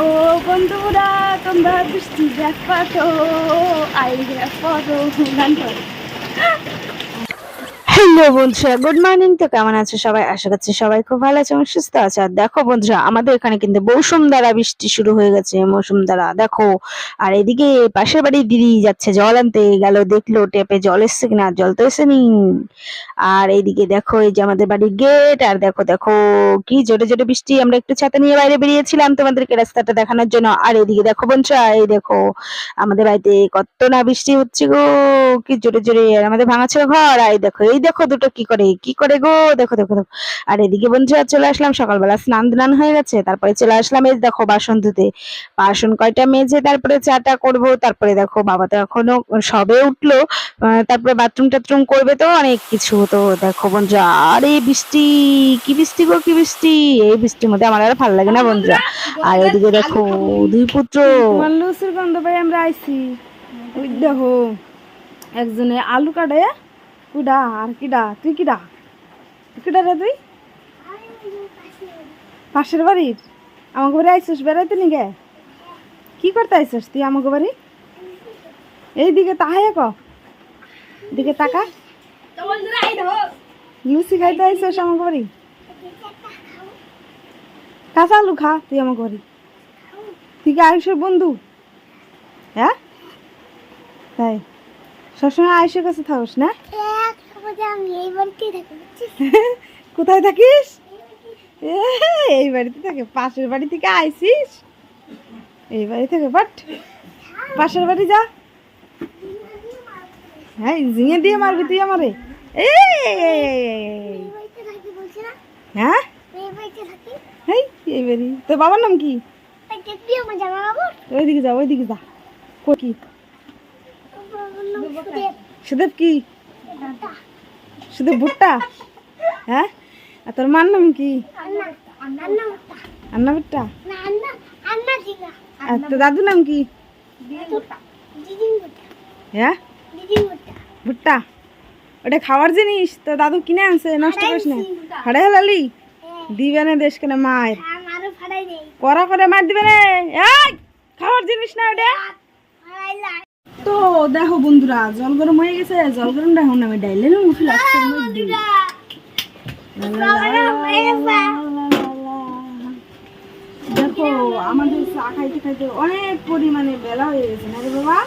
ও বন্ধুরা তোমরা বৃষ্টি দেখো তো আই দেখো গান হ্যালো বন্ধুরা, গুড মর্নিং। তো কেমন আছো সবাই? আশা করছি সবাই খুব ভালো আছে এবং সুস্থ আছে। আর দেখো বন্ধুরা, আমাদের এখানে কিন্তু মৌসুম দ্বারা বৃষ্টি শুরু হয়ে গেছে মৌসুম দ্বারা দেখো, আর এদিকে পাশের বাড়ির দিদি যাচ্ছে, জল আনতে গেল, দেখল টেপে জল এসছে কিনা, জল তো এসেনি। আর এইদিকে দেখো, এই যে আমাদের বাড়ির গেট আর দেখো দেখো, কি জোরে জোরে বৃষ্টি। আমরা একটু ছাতা নিয়ে বাইরে বেরিয়েছিলাম তোমাদেরকে রাস্তাটা দেখানোর জন্য। আর এদিকে দেখো বন্ধুরা, এই দেখো, আমাদের বাড়িতে কত না বৃষ্টি হচ্ছে গো, কি জোরে জোরে। আর আমাদের ভাঙাচোরা ঘর, আর দেখো, এই দেখো দুটো কি করে কি করে গো? দেখো দেখো দেখো। আর এদিকে বন্ধুরা চলে আসলাম, সকালবেলা স্নান দান হয়ে গেছে। তারপরে চলে আসলাম এই দেখো বাসন ধুতে। বাসন কয়টা মেজে তারপরে চাটা করব। তারপরে দেখো বাবা তো এখনও সবে উঠল। তারপরে বাথরুম টাথরুম করবে তো অনেক কিছু। তো দেখো বন্ধুরা, আর এই বৃষ্টি, কি বৃষ্টি গো, কি বৃষ্টি? এই বৃষ্টির মধ্যে আমার আর ভালো লাগে না বন্ধুরা। আর এদিকে দেখো দুই পুত্র। আমরা আইছি। দেখো, একজনে আলু কাটে কুডা, আর কিডা? তুই কিডা? কিডা রে তুই? পাশের বাড়ির? আমাকে বাড়ি আইসিস, বেড়াইতে নি গে কি করতে আইসিস তুই আমাকে বাড়ি? এইদিকে তাহাই ক। দিকে তাকা। লুচি খাইতে আইসিস আমাকে বাড়ি? কাঁচা আলু খা তুই আমাকে বাড়ি। তুই কি আয়ুষের বন্ধু? হ্যাঁ? তাই। সবসময় আয়ুষের কাছে থাকস না? থাকি কোথায় থাকিস? এই বাড়িতে থাকে পাশের বাড়ি থেকে আইসিস? এই বাড়ি থেকে বাট পাশের বাড়ি যা। হ্যাঁ ঝিঙে দিয়ে মারবি তুই আমারে। হ্যাঁ? এই এই বাড়ি। তোর বাবার নাম কি? ওইদিকে যা ওইদিকে যা। কি? সুদেব কি? সুদেব ভুট্টা? হ্যাঁ? আর তোর মার নাম কি? আন্না ভুট্টা। আর তোর দাদুর নাম কি? হ্যাঁ? ভুট্টা। ওটা খাওয়ার জিনিস? তো দাদু কিনে আনছে, নষ্ট করিস না। হাড়ে হালালি দিবে না দেশ কেন মায়ের? করা করে মার দিবে এই, খাওয়ার জিনিস না ওটা। তো দেখো বন্ধুরা জল গরম হয়ে গেছে জল গরম দেখো না আমি ডাইলে মুখে লাগছে দেখো আমাদের চা খাইতে খাইতে অনেক পরিমাণে বেলা হয়ে গেছে না রে বাবা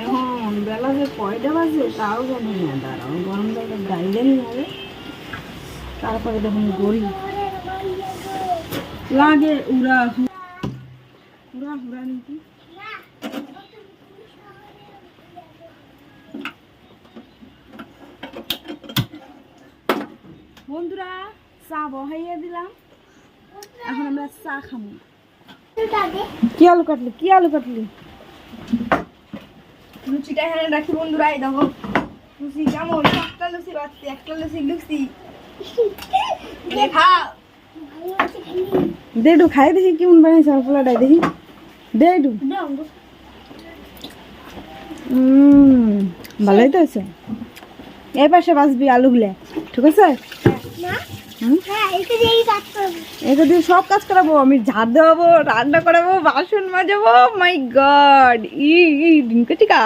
এখন বেলা যে কয়টা বাজে তাও জানি না দাঁড়াও গরম জলটা ডাইলে নিয়ে তারপরে দেখুন গড়ি লাগে উড়া উড়া হুড়া নাকি বন্ধুরা, চা বহাইয়া দিলাম। এখন আমরা চা খাব কি আলু কাটলি? কি আলু কাটলি? লুচিটা এখানে রাখি বন্ধুরা, এই দেখো। লুচি কেমন? একটা লুচি বাচ্চি একটা লুচি লুচি। দেডু খাই দেখি কেমন বানিয়েছে আমার পোলাটাই দেখি। দেডু ভালোই তো আছে এই পাশে বাঁচবি আলুগুলো, ঠিক আছে? এটা করব। দিয়ে সব কাজ করাবো আমি ঝাড় দেওয়াবো রান্না করাবো বাসন মাজাবো। মাই গড ই ই ডিঙ্কা টিকা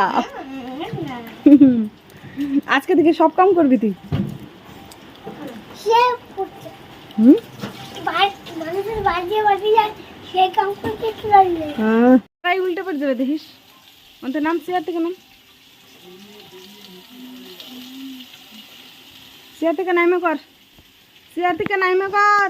আজকে থেকে সব কাম করবি তুই। তাই উল্টে পড়ে যাবে দেখিস। নাম চেয়ার থেকে নাম। চেয়ার থেকে কর। চেয়ার থেকে নাইমে কর